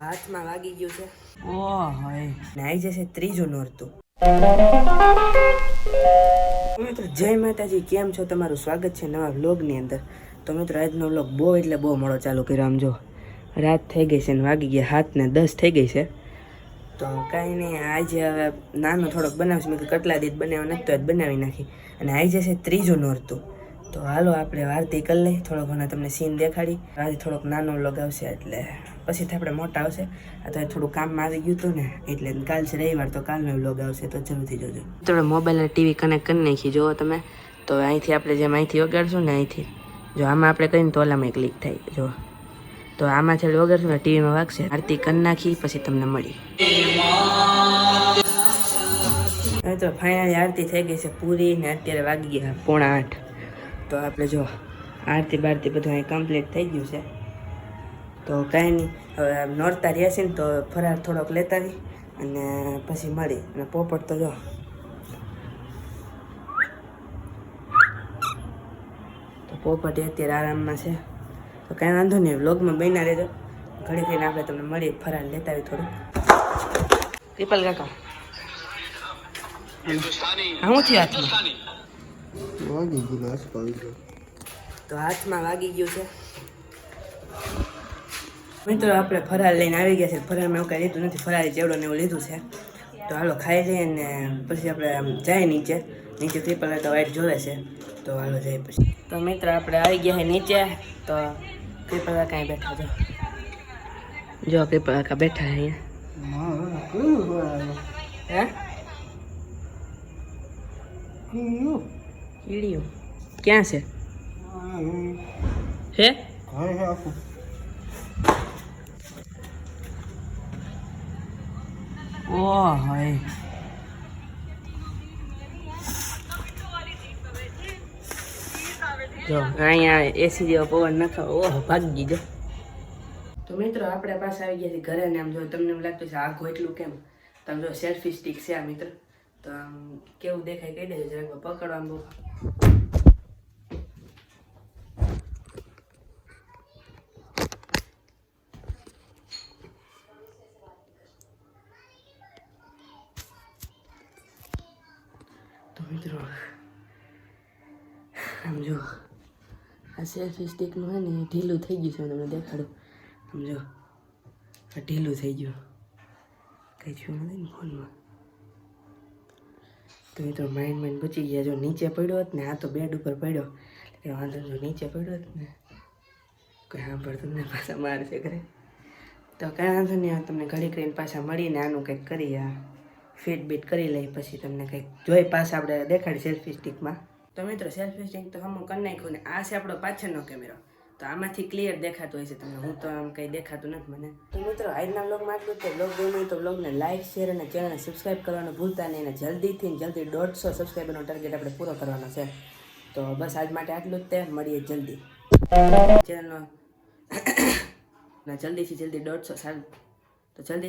હાથમાં વાગી ગયું છે. ઓ હોય ને આવી જશે ત્રીજું નોરતું. મિત્રો જય માતાજી કેમ છો? તમારું સ્વાગત છે નવા વ્લોગની અંદર. તો મિત્રો આજનો વ્લોગ બહુ એટલે બહુ મોડો ચાલુ કર્યો આમ જો. રાત થઈ ગઈ છે ને વાગી ગયા હાથ ને દસ થઈ ગઈ છે. તો કાંઈ નહીં આજે હવે નાનો થોડોક બનાવશું. મેં કટલા કેટલા દીધ બનાવ્યો નથી તો જ બનાવી નાખી. અને આવી જશે ત્રીજું નોરતું. તો હાલો આપણે આરતી કરી લઈ થોડો ઘણો તમને સીન દેખાડી. આજે થોડોક નાનો લગાવશે આવશે એટલે તો આપણે મોટા આવશે. આ તો થોડું કામમાં આવી ગયું હતું ને એટલે કાલ છે રવિવાર તો કાલનો વ્લોગ આવશે તો જરૂરથી જોજો. તમે મોબાઈલ ટીવી કનેક્ટ કરી નાખી જુઓ તમે. તો અહીંથી આપણે જેમ અહીંથી વગાડશું ને અહીંથી. જો આમાં આપણે કરીને તો ઓલામાં ક્લિક થાય જો તો આમાં છે વગાડશું ને ટીવીમાં વાગશે. આરતી કરી નાખી પછી તમને મળી. હવે તો ફાઇનલી આરતી થઈ ગઈ છે પૂરી ને અત્યારે વાગી ગયા પોણા આઠ. તો આપણે જો આરતી બારતી બધું અહીં કમ્પ્લીટ થઈ ગયું છે. તો કાંઈ નહીં હવે નોરતા રહ્યા છે ને તો ફરાર થોડોક લેતા આવી અને પછી મળી. અને પોપટ તો જો. તો પોપટ અત્યારે આરામમાં છે. તો કાંઈ વાંધો નહીં વ્લોગમાં બન્યા રહેજો. ઘડી થઈને આપણે તમને મળી ફરાર લેતા આવી થોડું પીપલ કાકા. હું થયું હાથમાં? વાગી ગયું આસપાસ તો. હાથમાં વાગી ગયું છે. મિત્રો આપણે ફરાર લઈને આવી ગયા છે. ફરારમાં એવું કાંઈ લીધું નથી. ફરાળી ચેવડો ને એવું લીધું છે. તો હાલો ખાઈ લઈએ ને પછી આપણે આમ જાય નીચે. નીચે ત્રિપલ તો વાઈટ જોવે છે. તો હાલો જાય પછી. તો મિત્ર આપણે આવી ગયા છે નીચે. તો ત્રિપલ કાંઈ બેઠા જો જો ત્રિપલ કાકા બેઠા અહીંયા. હે? કીડીયું ક્યાં છે હે ઓ હોય જો અહીંયા એસી જેવો પવન નખાવો ઓહ ભાગી ગયો તો મિત્રો આપણે પાસે આવી ગયા છે ઘરે ને આમ જો તમને એમ લાગતું છે આખું એટલું કેમ? તમે જો સેલ્ફી સ્ટિક છે આ મિત્ર. તો આમ કેવું દેખાય કહી દેજો જરાક પકડવા બહુ તો મિત્રો આમ જો આ સેલ્ફી સ્ટિકનું હે ને એ ઢીલું થઈ ગયું છે હું તમને દેખાડું આમ જો આ ઢીલું થઈ ગયું કંઈ થયું નથી ને ફોનમાં તો મિત્રો માઇન્ડ માઇન્ડ બચી ગયા. જો નીચે પડ્યો હોત ને, આ તો બેડ ઉપર પડ્યો. એટલે વાંધો. જો નીચે પડ્યો હોત ને, કોઈ હા પર તમને પાછા મારશે ઘરે. તો કાંઈ વાંધો નહીં આ તમને ઘડી કરીને પાછા મળીને આનું કંઈક કરીએ. આ ફીટ બીટ કરી લઈ પછી તમને કંઈક જોઈ પાછા આપણે દેખાડી સેલ્ફી સ્ટિકમાં તો મિત્રો સેલ્ફી સ્ટિક તો હમું કરી નાખ્યું ને, આ છે આપણો પાછળનો કેમેરો તો આમાંથી ક્લિયર દેખાતું હોય છે તમને. હું તો આમ કંઈ દેખાતું નથી મને. તો મિત્રો, આજના બ્લોગમાં આટલું જ. બ્લોગ ગમ્યો તો બ્લોગને લાઇક શેર અને ચેનલને સબસ્ક્રાઈબ કરવાનું ભૂલતા નહીં અને જલ્દીથી જલ્દી દોઢસો સબસ્ક્રાઈબરનો ટાર્ગેટ આપણે પૂરો કરવાનો છે. તો બસ આજ માટે આટલું જ તે. મળીએ જલ્દી. ચેનલનો ના, જલ્દીથી જલ્દી દોઢસો સારું. તો જલ્દી